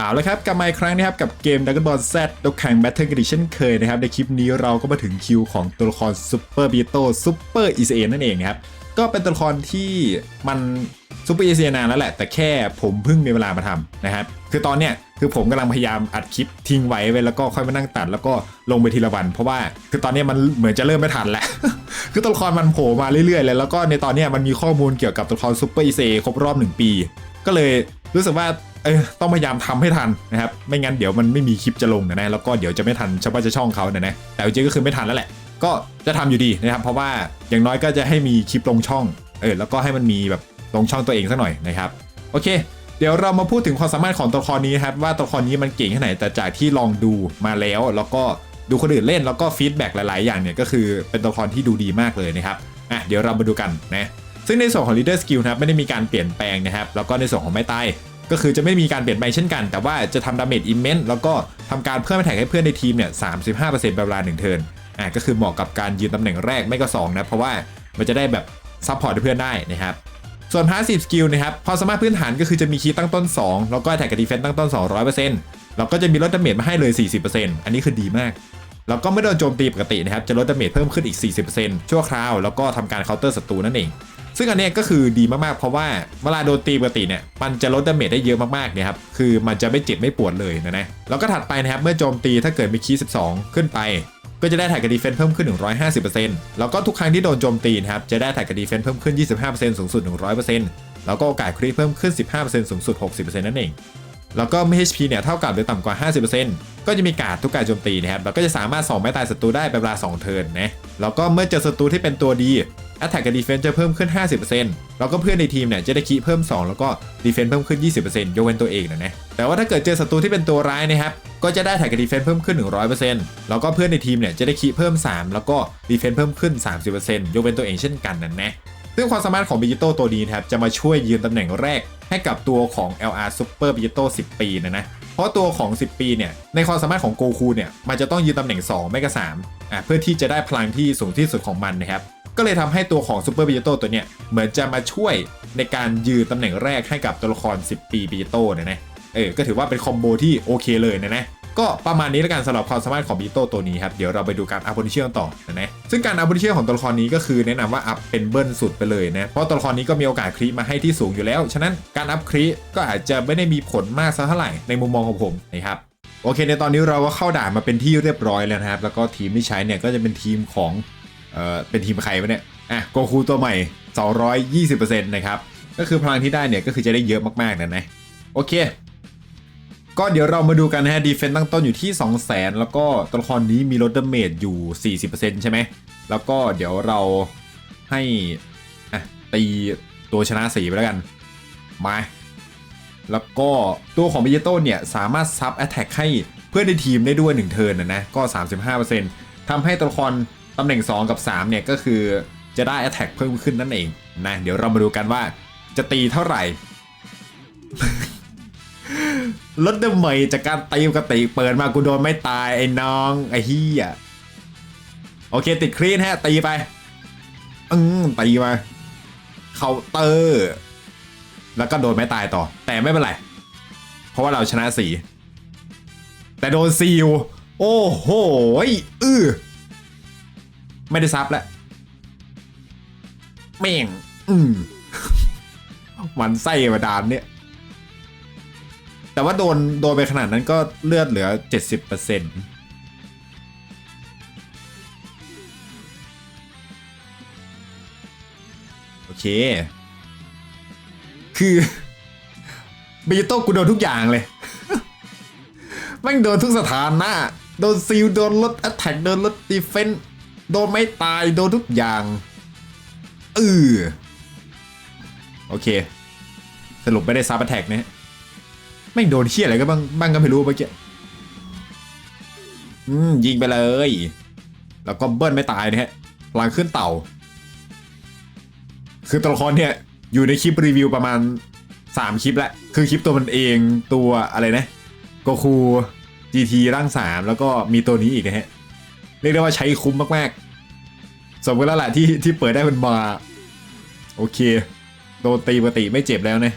เอาละครับกลับมาอีกครั้งนะครับกับเกม Dragon Ball Z ดกแข่ง Battle กันอีกเช่นเคยนะครับในคลิปนี้เราก็มาถึงคิวของตัวละคร Super b e t o Super i s a นั่นเองนะครับก็เป็นตัวละครที่มัน Super i s a นานแล้วแหละ แต่แค่ผมเพิ่งมีเวลามาทำนะครับคือตอนเนี้ยคือผมกำลังพยายามอัดคลิปทิ้งไว้ไว้แล้วก็ค่อยมานั่งตัด แล้วก็ลงไปทีละวัน เพราะว่าคือตอนเนี้ยมันเหมือนจะเริ่มไม่ทันแล้ว คือตัวละครมันโผล่มาเรื่อยๆเลยแล้วก็ในตอนเนี้ยมันมีข้อมูลเกี่ยวกับตัวละคร Super i s a ครบรอบหนึ่งปี ก็เลยรู้สึกว่าเออต้องพยายามทำให้ทันนะครับ ไม่งั้นเดี๋ยวมันไม่มีคลิปจะลงนะนะแล้วก็เดี๋ยวจะไม่ทันเฉพาะจะช่องเขานะนะแต่จริงๆก็คือไม่ทันแล้วแหละ ก็จะทำอยู่ดีนะครับ เพราะว่าอย่างน้อยก็จะให้มีคลิปลงช่องเออแล้วก็ให้มันมีแบบลงช่องตัวเองสักหน่อยนะครับโอเค เดี๋ยวเรามาพูดถึงความสามารถของตัวละครนี้ครับว่าตัวละครนี้มันเก่งแค่ไหนแต่จากที่ลองดูมาแล้ว แล้วก็ดูคนอื่นเล่นแล้วก็ฟีดแบ็กหลาย ๆ อย่างเนี่ยก็คือเป็นตัวละครที่ดูดีมากเลยนะครับอะเดี๋ยวเรามาดูกันนะ ซึ่งในส่วนของ leader skill นะครับไม่ได้มีการเปลี่ยนแปลงนะครับ แล้วก็ในส่วนของไม้ตายก็คือจะไม่มีการเปลี่ยนแปลงเช่นกัน แต่ว่าจะทำดาเมจอิมเมนต์แล้วก็ทำการเพิ่มแท็กให้เพื่อนในทีมเนี่ย35%เป็นเวลา1เทิร์นอะก็คือเหมาะกับการยืนตำแหน่งแรกไม่ก็2นะเพราะว่ามันจะได้แบบซัพพอร์ตเพื่อนได้นะครับส่วน passive skill นะครับพอสามารถพื้นฐานก็คือจะมีคีย์ตั้งต้น 2 แล้วก็แท็กกับดีเฟนต์ตั้งต้น 200%แล้วก็จะมีลดดาเมจมาให้เลย 40%อันนี้คือดีมาก แล้วก็ไม่โดนโจมตีปกตินะครับจะลดดาเมจเพิ่มขึ้นอีก 40%ชั่วคราว แล้วก็ทำการเคาน์เตอร์ศัตรูนั่นเอง ซึ่งอันนี้ก็คือดีมากๆ เพราะว่าเวลาโดนตีปกติเนี่ยมันจะลดดาเมจได้เยอะมากๆเนี่ยครับคือมันจะไม่เจ็บไม่ปวดเลยนะนะแล้วก็ถัดไปนะครับเมื่อโจมตีถ้าเกิดมีคีย์12 ขึ้นไป ก็จะได้แท็กกับดีเฟนซ์เพิ่มขึ้น 150%แล้วก็ทุกครั้งที่โดนโจมตีนะครับจะได้แท็กกับดีเฟนซ์เพิ่มขึ้น 25%สูงสุด 100%แล้วก็โอกาสคริเพิ่มขึ้น 15%สูงสุด 60%นั่นเองแล้วก็เมื่อ HP เนี่ยเท่ากับหรือต่ำกว่า 50%ก็จะมีการดทุกการโจมตีนะครับ แล้วก็จะสามารถส่องไม้ตายศัตรูได้เป็นเวลา 2 เทิร์นนะ แล้วก็เมื่อเจอศัตรูที่เป็นตัวดี Attack กับ Defense จะเพิ่มขึ้น 50%แล้วก็เพื่อนในทีมเนี่ยจะได้คีเพิ่ม 2 แล้วก็ Defense เพิ่มขึ้น 20%ยกเว้นตัวเองนะนะแต่ว่าถ้าเกิดเจอศัตรูที่เป็นตัวร้ายนะครับก็จะได้ Attack กับ Defense เพิ่มขึ้น 100%แล้วก็เพื่อนในทีมเนี่ยจะได้คีเพิ่ม 3 แล้วก็ Defense เพิ่มขึ้น 30%ยกเว้นตัวเองเช่นกันนั่นนะซึ่งความสามารถของ b ิจิโตตัวนี้นะครับจะมาช่วยยืนตำแหน่งแรกให้กับตัวของ LR Super b i g i t o 10 ปีนะนะ ราะตัวของ 10 ปีเนี่ยในความสามารถของโกคูเนี่ยมันจะต้องยืนตำแหน่ง 2 ไม่ก็3อะเพื่อที่จะได้พลังที่สูงที่สุดของมันนะครับก็เลยทำให้ตัวของ Super b i g i t o ตัวเนี้ยเหมือนจะมาช่วยในการยืนตำแหน่งแรกให้กับตัวละคร 10 ปี b i g i t o นะนะเออก็ถือว่าเป็นคอมโบที่โอเคเลยนะนะ ก็ประมาณนี้แล้วกันสำหรับความสามารถของบีโตตัวนี้ครับ เดี๋ยวเราไปดูการอัพโพนิเชียต่อนะนะซึ่งการอัพโพนิเชียของตัวละครนี้ก็คือแนะนำว่าอัพเป็นเบิ้ลสุดไปเลยนะ เพราะตัวละครนี้ก็มีโอกาสครีมาให้ที่สูงอยู่แล้ว ฉะนั้นการอัพครีก็อาจจะไม่ได้มีผลมากสักเท่าไหร่ในมุมมองของผมนะครับโอเค ในตอนนี้เราก็เข้าด่านมาเป็นที่เรียบร้อยแล้วนะครับ แล้วก็ทีมที่ใช้เนี่ยก็จะเป็นทีมของเอ่อเป็นทีมใครวะเนี่ยอะโกคูตัวใหม่ 220%นะครับก็คือพลังที่ได้เนี่ยก็คือจะได้เยอะมากๆนะนะโอเค ก็เดี๋ยวเรามาดูกันนะฮะดีเฟนต์ตั้งต้นอยู่ที่ 2 0 0 0 0 0แล้วก็ตัวละครนี้มีลดดเมจอยู่ 40%ใช่ไหม แล้วก็เดี๋ยวเราให้ตีตัวชนะสีไปแล้วกัน มา แล้วก็ตัวของ b ิ g โต้เนี่ย สามารถซับแอตแทกให้เพื่อนในทีมได้ด้วย 1 เทิร์นนะนะก็ 35%ทำให้ตัวละครตำแหน่ง 2 กับ 3 เนี่ย ก็คือจะได้แอตแทกเพิ่มขึ้นนั่นเองนะเดี๋ยวเรามาดูกันว่าจะตีเท่าไหร่ ลดดาเมจจากการตีปกติเปิดมากูโดนไม่ตายไอ้น้องไอ้เฮียโอเคติดครีนฮะตีไปอืมตีมาเคาน์เตอร์ แล้วก็โดนไม่ตายต่อ แต่ไม่เป็นไร เพราะว่าเราชนะสีแต่โดนซีลโอ้โหอือไม่ได้ซับแล้วเม่ง อืมมันไส้มาดานเนี่ย แต่ว่าโดนโดนไปขนาดนั้นก็เลือดเหลือ 70%โอเค คือบิจิโต้กูโดนทุกอย่างเลยแม่งโดนทุกสถานะโดนซิลโดนลด a t แทกโดนลดดีเฟนต์โดนไม่ตาย โดนทุกอย่างเออโอเค สรุปไม่ได้ซับ a t แทกเนะ ไม่โดนเชี่ยอะไรก็บ้างบ้างก็ไม่รู้เมื่อกี้อืมยิงไปเลย แล้วก็เบิ้ลไม่ตายนะฮะพลังขึ้นเต่า คือตัวละครเนี่ยอยู่ในคลิปรีวิวประมาณ 3 คลิปแล้วคือคลิปตัวมันเองตัวอะไรนะโกคู GT ร่าง 3 แล้วก็มีตัวนี้อีกนะฮะ เรียกได้ว่าใช้คุ้มมากๆ สมกันแล้วแหละที่ที่เปิดได้เป็นมา โอเค โดนตีปกติไม่เจ็บแล้วนะ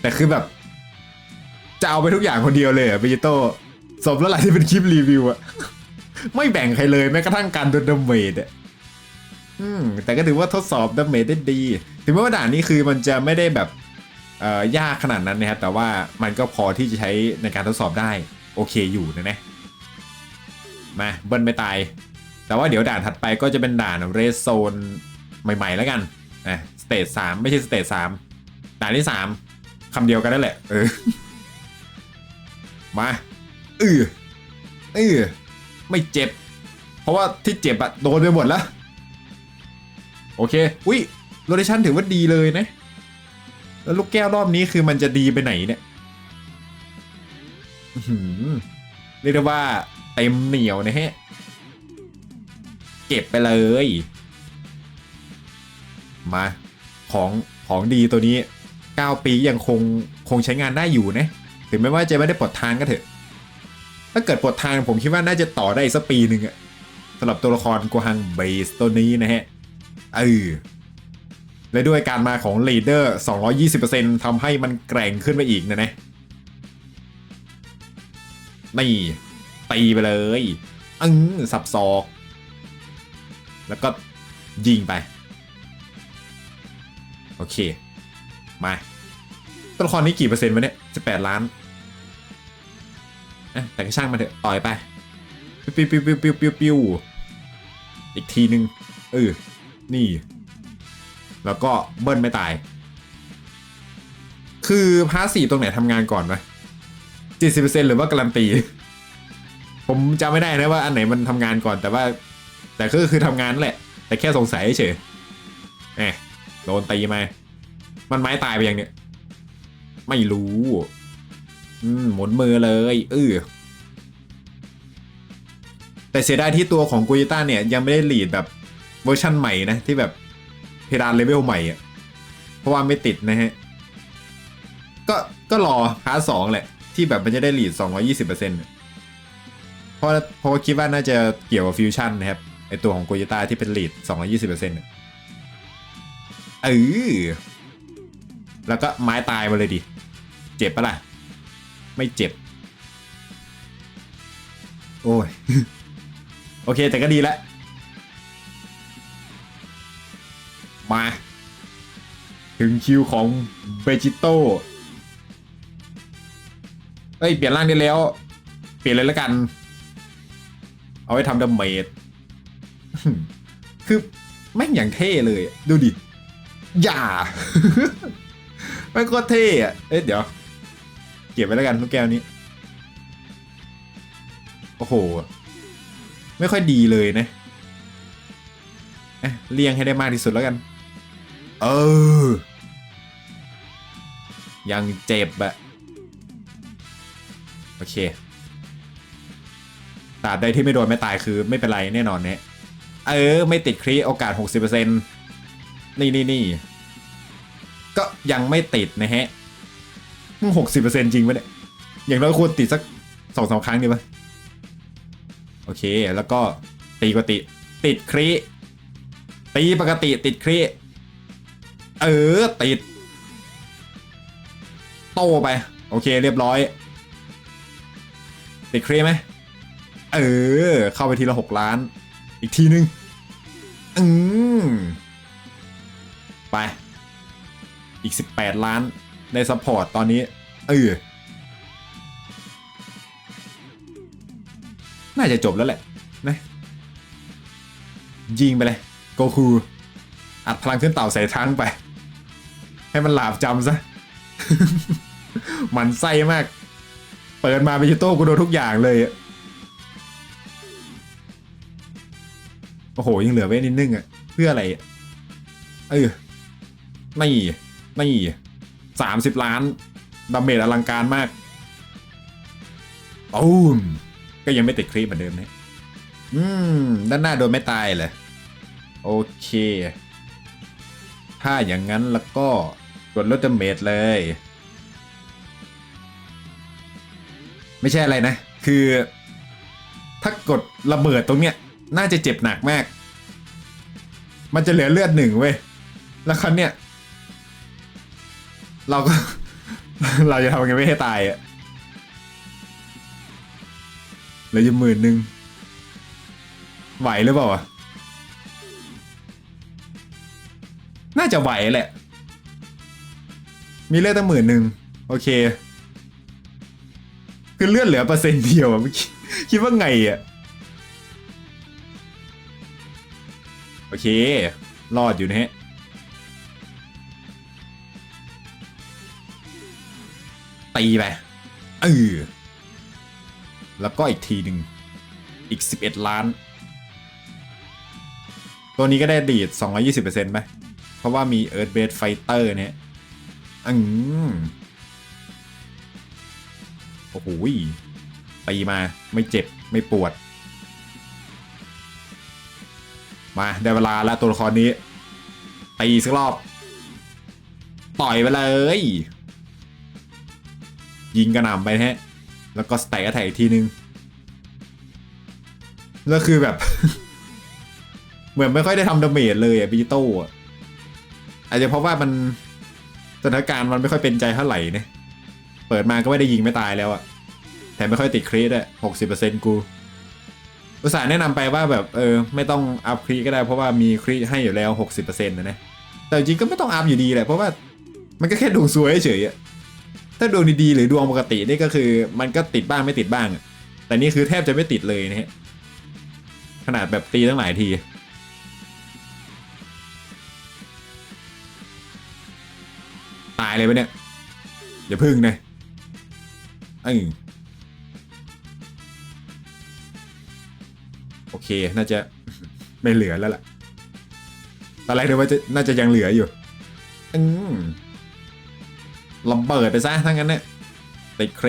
แต่คือแบบ จะเอาไปทุกอย่างคนเดียวเลยอะปิจิโต้สมแล้วหละที่เป็นคลิปรีวิวอะไม่แบ่งใครเลยแม้กระทั่งการโดนดาเมจอะอืมแต่ก็ถือว่าทดสอบดาเมจได้ดี ถึงแม้ว่าด่านนี้คือมันจะไม่ได้แบบเอ่อยากขนาดนั้นนะครับแต่ว่ามันก็พอที่จะใช้ในการทดสอบได้โอเคอยู่นะนะมาเบิ้ลไม่ตาย แต่ว่าเดี๋ยวด่านถัดไปก็จะเป็นด่านเรสโซนใหม่ๆแล้วกันอะสเตจสามไม่ใช่สเตจสามด่านที่สามำเดียวกันนั่นแหละ เออ มาเออเออไม่เจ็บ เพราะว่าที่เจ็บอะโดนไปหมดแล้ว โอเค อุ้ยโรเทชันถือว่าดีเลยนะ แล้วลูกแก้วรอบนี้คือมันจะดีไปไหนเนี่ยอื้อหือเรียกได้ว่าเต็มเหนียวนะฮะ เก็บไปเลย มา ของของดีตัวนี้ 9 ปียังคงคงใช้งานได้อยู่นะถึงแม้ว่าจะไม่ได้ปลดทางก็เถอะ ถ้าเกิดปลดทางผมคิดว่าน่าจะต่อได้อีกสักปีหนึ่งอะสำหรับตัวละครโกฮังเบสตัวนี้นะฮะเออและด้วยการมาของเลดเดอร์ 220%ทำให้มันแกร่งขึ้นไปอีกนะนะนี่ตีไปเลยอึ้งสับศอก แล้วก็ยิงไป โอเค มาตัวละครนี้กี่เปอร์เซ็นต์วะเนี่ย18ล้านอะแต่ก็ช่างมันเถอะต่อยไปปิ้วปิ้วปิ้วปิ้วปิ้วปิ้วอีกทีหนึ่งเออนี่ แล้วก็เบิ้ลไม่ตาย คือพาร์ทสี่ตรงไหนทำงานก่อนวะ70%หรือว่าการันตี ผมจำไม่ได้นะว่าอันไหนมันทำงานก่อนแต่ว่า แต่ก็คือทำงานแหละ แต่แค่สงสัยเฉยแหมโดนตีมา มันไม้ตายไปยังเนี่ย ไม่รู้ อืมหมุนมือเลยเออแต่เสียดายที่ตัวของกุยต้าเนี่ย ยังไม่ได้หลีดแบบเวอร์ชั่นใหม่นะ ที่แบบเพดานเลเวลใหม่อะเพราะว่าไม่ติดนะฮะ ก็ก็รอพาร์ทสองแหละ ที่แบบมันจะได้หลีด 220%เเพราะเพราะว่าคิดว่าน่าจะเกี่ยวกับฟิวชั่นนะครับไอตัวของกโยต้าที่เป็นหลีด 220%เนี่ยเออ แล้วก็ไม้ตายมาเลยดิ เจ็บปะล่ะ ไม่เจ็บ โอ้ย โอเคแต่ก็ดีแล้วมา ถึงคิวของเบจิโต้เอ้ย เปลี่ยนร่างได้แล้ว เปลี่ยนเลยแล้วกัน เอาไว้ทำดาเมจคือแม่งอย่างเท่เลย ดูดิ อย่า ม่งโคตรเท่อะเอ้ยเดี๋ยว เก็บไว้แล้วกันลูกแก้วนี้ โอ้โห ไม่ค่อยดีเลยนะเอ๊ะเลี่ยงให้ได้มากที่สุดแล้วกัน เออ ยังเจ็บอะโอเคตราบใดที่ไม่โดนไม่ตายคือไม่เป็นไรแน่นอนเนี่ย เออ ไม่ติดครีโอกาส 60%นี่นี่นี่ ก็ยังไม่ติดนะฮะหกสิบเปอร์เซ็นต์จริงปะเนี่ย อย่างน้อยควรติดสักสองสามครั้งดีปะโอเค แล้วก็ตีปกติ ติดครีตีปกติติดครีเออ ติด โตไป โอเค เรียบร้อย ติดครีไหมเออ เข้าไปทีละหกล้าน อีกทีนึง อืมไป อีก 18 ล้านในซัพพอร์ตตอนนี้ เออ น่าจะจบแล้วแหละนะยิงไปเลยโกคูอัดพลังขึ้นเต่าใส่ทั้งไป ให้มันหลาบจำซะ มันไส้มาก เปิดมาเบจิโต้กูโดนทุกอย่างเลย โอ้โห ยังเหลือไว้นิดนึงอะเพื่ออะไร เออนี่ นี่สามสิบล้านดาเมจอลังการมากตูมก็ยังไม่ติดคลิปเหมือนเดิมนะอืม ด้านหน้าโดนไม่ตายเลยโอเค ถ้าอย่างนั้นแล้วก็กดลดดาเมจเลย ไม่ใช่อะไรนะ คือ ถ้ากดระเบิดตรงเนี้ย น่าจะเจ็บหนักมาก มันจะเหลือเลือดหนึ่งเว้ย แล้วครั้งเนี้ย เราก็ เราจะทำยังไงไม่ให้ตายอะเหลือจะหมื่นหนึ่งไหวหรือเปล่าน่าจะไหวแหละ มีเลือดตั้งหมื่นหนึ่งโอเค คือเลือดเหลือเปอร์เซ็นต์เดียวอะคิดว่าไงอะโอเค รอดอยู่นะฮะ ตีไปเออแล้วก็อีกทีหนึ่งอีก 11 ล้าน ตัวนี้ก็ได้ดีด 220%ไหมเพราะว่ามี Earth Base Fighter เนี่ยอืมโอ้โหตีมาไม่เจ็บไม่ปวด มาได้เวลาแล้วตัวละครนี้ตีสักรอบ ต่อยไปเลย ยิงกระหน่ำไปนะฮะ แล้วก็สแต็กแท็กอีกทีนึง แล้วคือแบบ เหมือนไม่ค่อยได้ทำดาเมจเลยอะบีโต้อะอาจจะเพราะว่ามันสถานการณ์มันไม่ค่อยเป็นใจเท่าไหร่เนี่ยเปิดมาก็ไม่ได้ยิงไม่ตายแล้วอะแถมไม่ค่อยติดครีดอะหกสิบเปอร์เซ็นต์กูอุตส่าห์แนะนำไปว่าแบบเออไม่ต้องอัพครีก็ได้เพราะว่ามีครีให้อยู่แล้วหกสิบเปอร์เซ็นต์นะนะแต่จริงก็ไม่ต้องอัพอยู่ดีแหละเพราะว่ามันก็แค่ดวงซวยเฉยอะ ถ้าดวงดีๆหรือดวงปกตินี่ก็คือ มันก็ติดบ้างไม่ติดบ้าง แต่นี่คือแทบจะไม่ติดเลยนะฮะขนาดแบบตีตั้งหลายที ตายเลยปะเนี่ยอย่าพึ่งนะเออโอเค น่าจะไม่เหลือแล้วล่ะตอนแรกเดี๋ยวว่าจะน่าจะยังเหลืออยู่ อืม ระเบิดไปซะทั้งนั้นเนี่ยติดเคร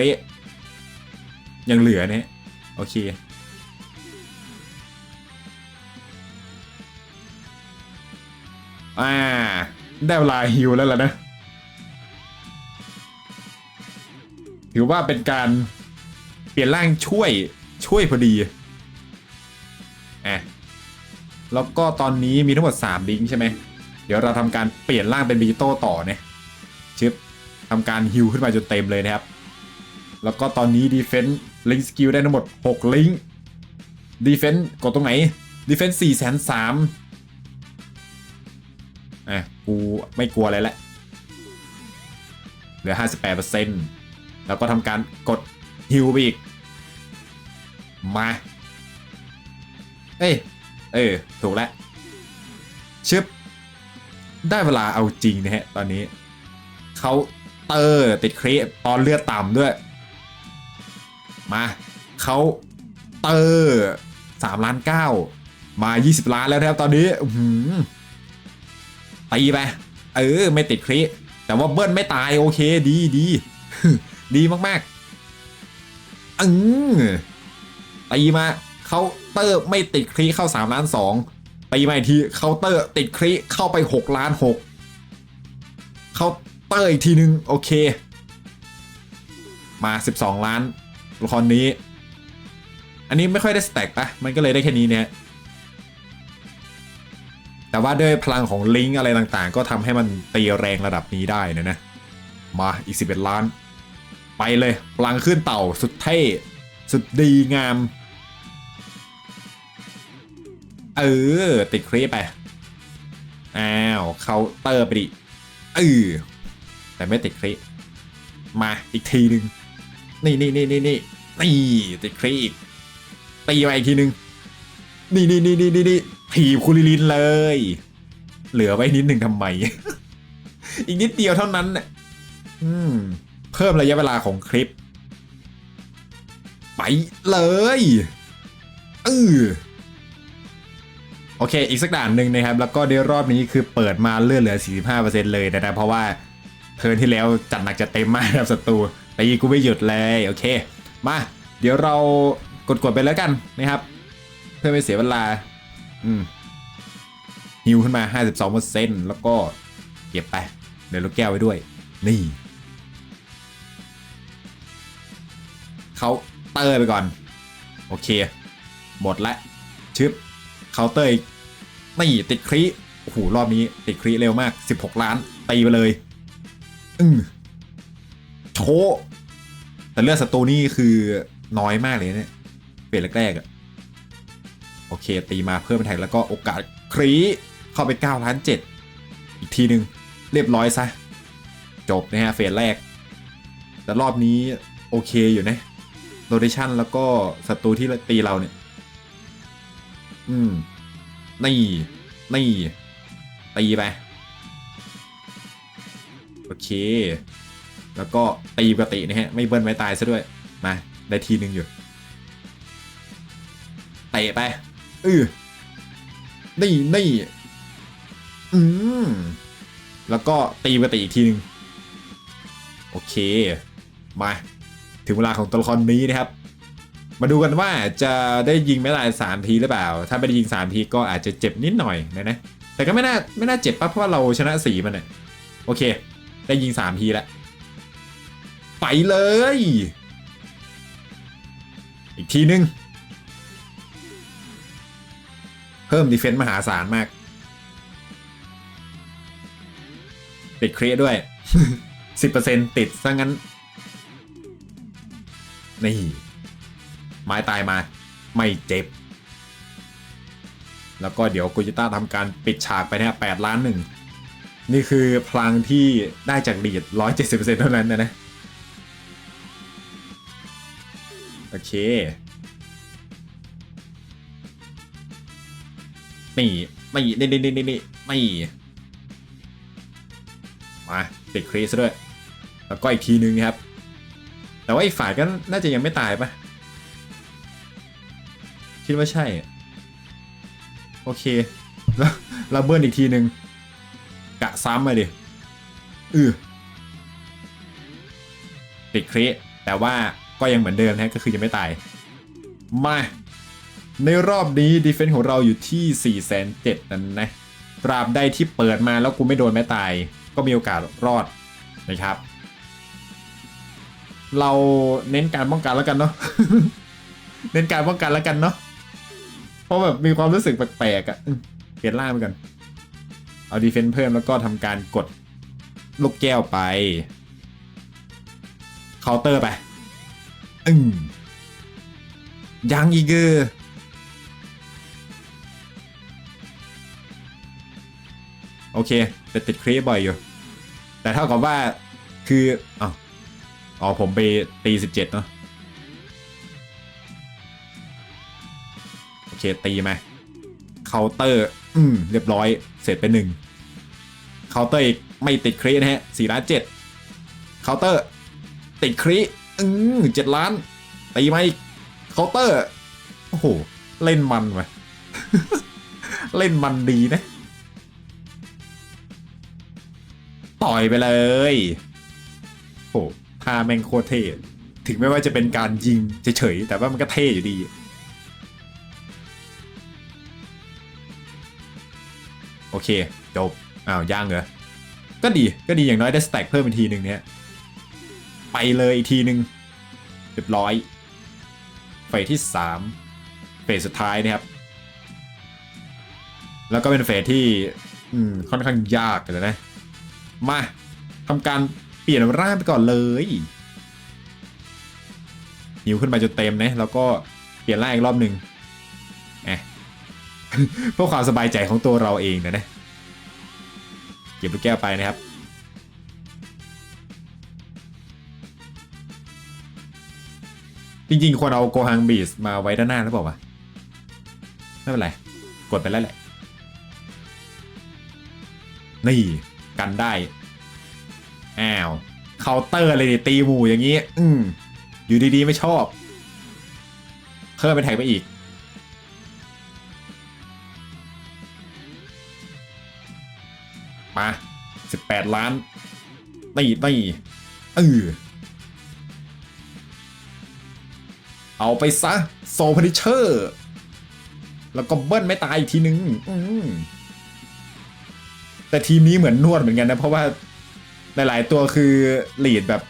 ยังเหลือเนี่ยโอเค อ่า ได้เวลาฮิวแล้วล่ะนะ ถือว่าเป็นการเปลี่ยนร่างช่วยช่วยพอดีอะแล้วก็ตอนนี้มีทั้งหมด 3 ลิงใช่ไหม เดี๋ยวเราทำการเปลี่ยนร่างเป็นบีโต้ต่อเนี่ยชึบ ทำการฮิวขึ้นมาจนเต็มเลยนะครับ แล้วก็ตอนนี้ดีเฟน s ์ลิงสกิลได้ทั้งหมด 6 ลิงดีเฟน s ์กดตรงไหนดีเฟน s ์สี่แสนสามอะกูไม่กลัวอะไรล้วเหลือ 58%แล้วก็ทำการกดฮิวไปอีก มา เอ้ย เออ ถูกแล้ว ชึบ ได้เวลาเอาจริงนะฮะ ตอนนี้ เขา เตอร์ติดครีตอนเลือดต่ำด้วย มาเขาเตอร์สามล้านเก้ามา 20 ล้านแล้วนะครับตอนนี้ตีไปเออ ไม่ติดครีแต่ว่าเบิ้ลไม่ตายโอเคดีดีดีมากๆอือตีมาเขาเตอร์ไม่ติดครีเข้า3ล้าน2ตีมาอีกทีเคาเตอร์ติดครีเข้าไป6ล้าน6 เตอร์อีกทีนึง โอเค มา 12 ล้านละครนี้ อันนี้ไม่ค่อยได้สแต็กปะมันก็เลยได้แค่นี้เนี่ย แต่ว่าด้วยพลังของลิงก์อะไรต่างๆ ก็ทำให้มันตีแรงระดับนี้ได้นะนะ มาอีก 11 ล้าน ไปเลยพลังขึ้นเต่าสุดเท่สุดดีงาม เออ ติดครีปไปอ้าวเคาเตอร์ไปดิเออ แต่ไม่ติดครีมาอีกทีหนึ่งนี่นี่นี่นี่นี่นี่ติดครีอีกตีมาอีกทีหนึ่งนี่นี่นี่นี่นี่นี่ถีบคุริลินเลย เหลือไว้นิดหนึ่งทำไม อีกนิดเดียวเท่านั้นน่ะเพิ่มระยะเวลาของคลิป ไปเลยเออโอเค อีกสักด่านหนึ่งนะครับ แล้วก็ในรอบนี้คือเปิดมาเลื่อนเหลือ 45%เลยนะนะเพราะว่า เทิร์นที่แล้วจัดหนักจัดเต็มมากนะครับศัตรูตีกูไม่หยุดเลยโอเค มาเดี๋ยวเรากดๆไปแล้วกันนะครับ เพื่อไม่เสียเวลา อืมฮิวขึ้นมา 52%แล้วก็เก็บไปเดี๋ยวลูกแก้วไว้ด้วย นี่เขาเตอร์ไปก่อน โอเค หมดละชึบเคาน์เตอร์อีกนี่ติดครีโอ้โหรอบนี้ติดครีเร็วมาก 16 ล้านตีไปเลย อืมชว์แต่เลือดศัตรูนี่คือน้อยมากเลยเนี่ยเปลี่ยนแรกๆอะโอเค ตีมาเพิ่มเป็นแท็กแล้วก็โอกาสครีเข้าไป9ล้าน7อีกทีหนึ่งเรียบร้อยซะ จบนะฮะเฟสแรก แต่รอบนี้โอเคอยู่นะโรเ t ชันแล้วก็ศัตรูที่ตีเราเนี่ย อืม นี่ นี่ ตีไป เค แล้วก็ตีปกตินะฮะ ไม่เบิ้ลไม่ตายซะด้วย มา ได้ทีหนึ่งอยู่ เตะไปอือนี่นี่อืม แล้วก็ตีปกติอีกทีหนึ่งโอเค มา ถึงเวลาของตัวละครนี้นะครับมาดูกันว่าจะได้ยิงไม่ตายสามทีหรือเปล่า ถ้าไม่ได้ยิงสามทีก็อาจจะเจ็บนิดหน่อยนะนะ แต่ก็ไม่น่าไม่น่าเจ็บปะเพราะว่าเราชนะสีมันเนี่ยโอเค ได้ยิงสามทีแล้ว ไปเลย อีกทีนึง เพิ่มดีเฟนต์มหาศาลมาก ติดเครสด้วย 10%ติดซะงั้น นี่ ไม้ตายมา ไม่เจ็บ แล้วก็เดี๋ยวกูจิต้าทำการปิดฉากไปเนี่ยแปดล้านหนึ่ง นี่คือพลังที่ได้จากลีดร้อยเจ็ดสิบเปอร์เซ็นต์เท่านั้นนะนะ โอเค นี่ ไม่นี่นี่นี่นี่ไม่ มา ติดครีสด้วย แล้วก็อีกทีนึงครับ แต่ว่าอีกฝ่ายก็น่าจะยังไม่ตายปะคิดว่าใช่ โอเค แล้วเราเบิร์นอีกทีหนึ่ง กะซ้ำมาดิอือติดครีแต่ว่าก็ยังเหมือนเดิมนะก็คือยังไม่ตาย มา ในรอบนี้ดีเฟน s ์ของเราอยู่ที่ 4 7 0 0 0นั่นนะตราบใดที่เปิดมาแล้วกูไม่โดนแม้ตาย ก็มีโอกาสรอดนะครับ เราเน้นการป้องกันแล้วกันเนาะเน้นการป้องกันแล้วกันเนาะเพราะแบบมีความรู้สึกแปลกๆอะ่ะเปลี่ยนร่างไปก่อน เอาดีเฟน s ์เพิ่มแล้วก็ทำการกดลูกแก้วไปเคาน์เตอร์ไปอืมยังอีกเกอโอเคแต่ติดครีบ่อยอยู่ แต่เท่ากับว่าคืออ๋ออ๋อผมไปตีสิบเจ็ดเนาะโอเคตีมา เคาน์เตอร์ อืม เรียบร้อย เสร็จไปหนึ่งเคาน์เตอร์อีกไม่ติดครีนะฮะสี่ล้านเจ็ดเคาน์เตอร์ ติดครีอืมเจ็ดล้านตีมาอีกเคาน์เตอร์ โอ้โห เล่นมันว่ะเล่นมันดีนะ ต่อยไปเลยโหท่าแม่งโคตรเท่ ถึงไม่ว่าจะเป็นการยิงเฉยๆ แต่ว่ามันก็เท่อยู่ดี โอเคจบอ้าวย่างเหรอก็ดีก็ดีอย่างน้อยได้สแต็กเพิ่มอีกทีหนึ่งเนี่ยไปเลยอีกทีหนึ่งเรียบร้อยเฟสที่3เฟสสุดท้ายนะครับ แล้วก็เป็นเฟสที่อืมค่อนข้างยากเลยนะ มาทำการเปลี่ยนร่างไปก่อนเลยหิวขึ้นไปจนเต็มนะแล้วก็เปลี่ยนร่างอีกรอบหนึ่ง เพื่อความสบายใจของตัวเราเองนะนะเก็บลูกแก้วไปนะครับ จริงๆควรเอาโกฮังบีสมาไว้ด้านหน้าหรือเปล่าวะไม่เป็นไร กดไปแล้วแหละ นี่กันได้ อ้าว เคาน์เตอร์เลยดิตีหมู่อย่างนี้ อืมอยู่ดีๆไม่ชอบ เพิ่มเป็นแท็กไปอีก มา18ล้านนี่นี่เออเอาไปซะโซพนิเชอร์ แล้วก็เบิ้ลไม่ตายอีกทีนึงแต่ทีมนี้เหมือนนวดเหมือนกันนะ เพราะว่าหลายๆตัวคือลีดแบบ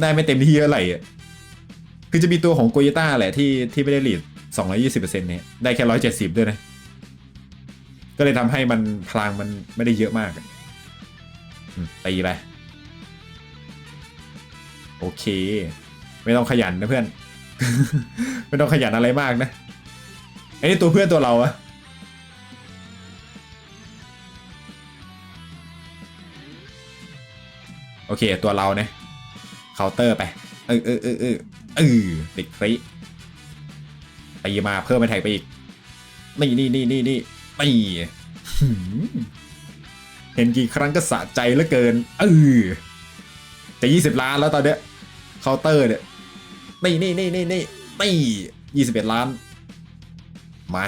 ได้ไม่เต็มที่เท่าไหร่คือจะมีตัวของโกยต้าแหละที่ที่ไม่ได้ลีด220%เนี่ยได้แค่ 170 ด้วยนะ ก็เลยทำให้มันพลังมันไม่ได้เยอะมาก ตีไป โอเค ไม่ต้องขยันนะเพื่อน ไม่ต้องขยันอะไรมากนะไอ้นี่ตัวเพื่อนตัวเราอะโอเค ตัวเราเนี่ยเคาน์เตอร์ไป เออเออเออเออเออติดคริตีมาเพิ่มไปแท็กไปอีก นี่นี่นี่นี่นี่นี่หืม เห็นกี่ครั้งก็สะใจเหลือเกินเออจะยี่สิบล้านแล้วตอนเนี้ยเคาน์เตอร์เนี่ยนี่นี่นี่นี่นี่นี่ยี่สิบเอ็ดล้านมา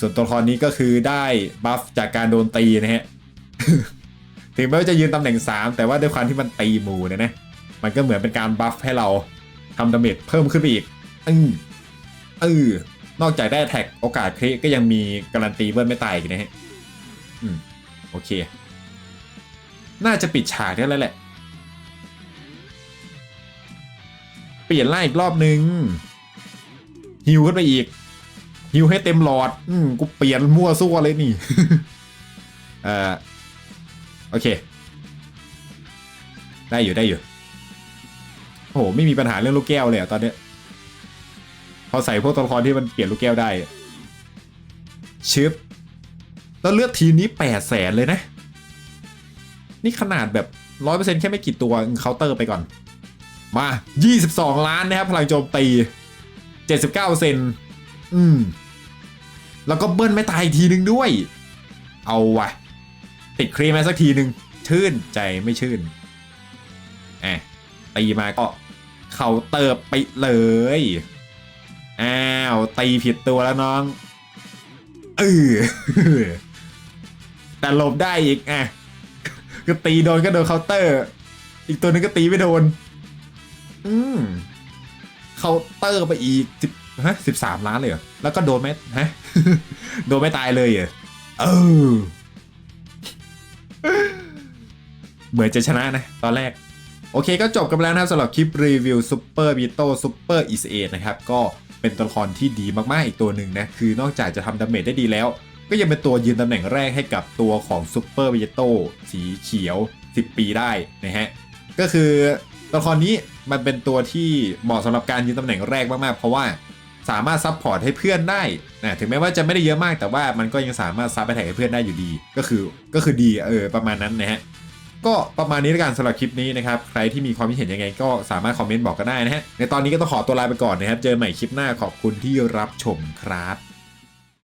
ส่วนตัวละครนี้ก็คือได้บัฟจากการโดนตีนะฮะถึงแม้ว่าจะยืนตำแหน่ง 3 แต่ว่าด้วยความที่มันตีหมูเนี่ยนะ มันก็เหมือนเป็นการบัฟให้เราทำดาเมจเพิ่มขึ้นไปอีกอือเออนอกจากได้แท็กโอกาสคริก็ยังมีการันตีเบิ้ลไม่ตายอีกนะฮะอืม โอเค น่าจะปิดฉากได้แล้วแหละ เปลี่ยนไล่อีกรอบนึงฮิวขึ้นไปอีกฮิวให้เต็มหลอด อืมกูเปลี่ยนมั่วซั่วเลยนี่เอ่อโอเค ได้อยู่ได้อยู่ โอ้โห ไม่มีปัญหาเรื่องลูกแก้วเลยอะตอนเนี้ยพอใส่พวกตัวละครที่มันเปลี่ยนลูกแก้วได้ชิป แล้วเลือดทีมนี้แปดแสนเลยนะ นี่ขนาดแบบร้อยเปอร์เซ็นต์แค่ไม่กี่ตัวเคาน์เตอร์ไปก่อน มา 22 ล้านนะครับ พลังโจมตี 79เซนอืม แล้วก็เบิ้ลไม่ตายอีกทีนึงด้วย เอาวะติดครีมมาสักทีหนึ่งชื่นใจไม่ชื่นแอะตีมาก็เคาเตอร์ไปเลย อ้าว ตีผิดตัวแล้วน้องเออ แต่หลบได้อีกอะก็ตีโดนก็โดนเคาน์เตอร์ อีกตัวหนึงก็ตีไม่โดน อืมเคาน์เตอร์ไปอีกสิบฮะสิบสามล้านเลยเหรอ แล้วก็โดนไหมฮะ โดนไม่ตายเลยเหรอเออเหมือนจะชนะนะ ตอนแรก โอเคก็จบกันแล้วนะครับสำหรับคลิปรีวิวซูเปอร์บีโต้ซูเปอร์อีสเอนะครับ ก็เป็นตัวละครที่ดีมาก ๆ อีกตัวหนึ่งนะ คือนอกจากจะทำดาเมจได้ดีแล้ว ก็ยังเป็นตัวยืนตำแหน่งแรกให้กับตัวของซูเปอร์บีโต้สีเขียว 10 ปีได้นะฮะ ก็คือตัวละครนี้มันเป็นตัวที่เหมาะสำหรับการยืนตำแหน่งแรกมากๆ เพราะว่าสามารถซับพอร์ตให้เพื่อนได้นะถึงแม้ว่าจะไม่ได้เยอะมากแต่ว่ามันก็ยังสามารถซับไปแท็กให้เพื่อนได้อยู่ดี ก็คือก็คือดีเออประมาณนั้นนะฮะก็ประมาณนี้แล้วกันสำหรับคลิปนี้นะครับ ใครที่มีความคิดเห็นยังไงก็สามารถคอมเมนต์บอกกันได้นะฮะ ในตอนนี้ก็ต้องขอตัวลาไปก่อนนะครับ เจอใหม่คลิปหน้าขอบคุณที่รับชมครับ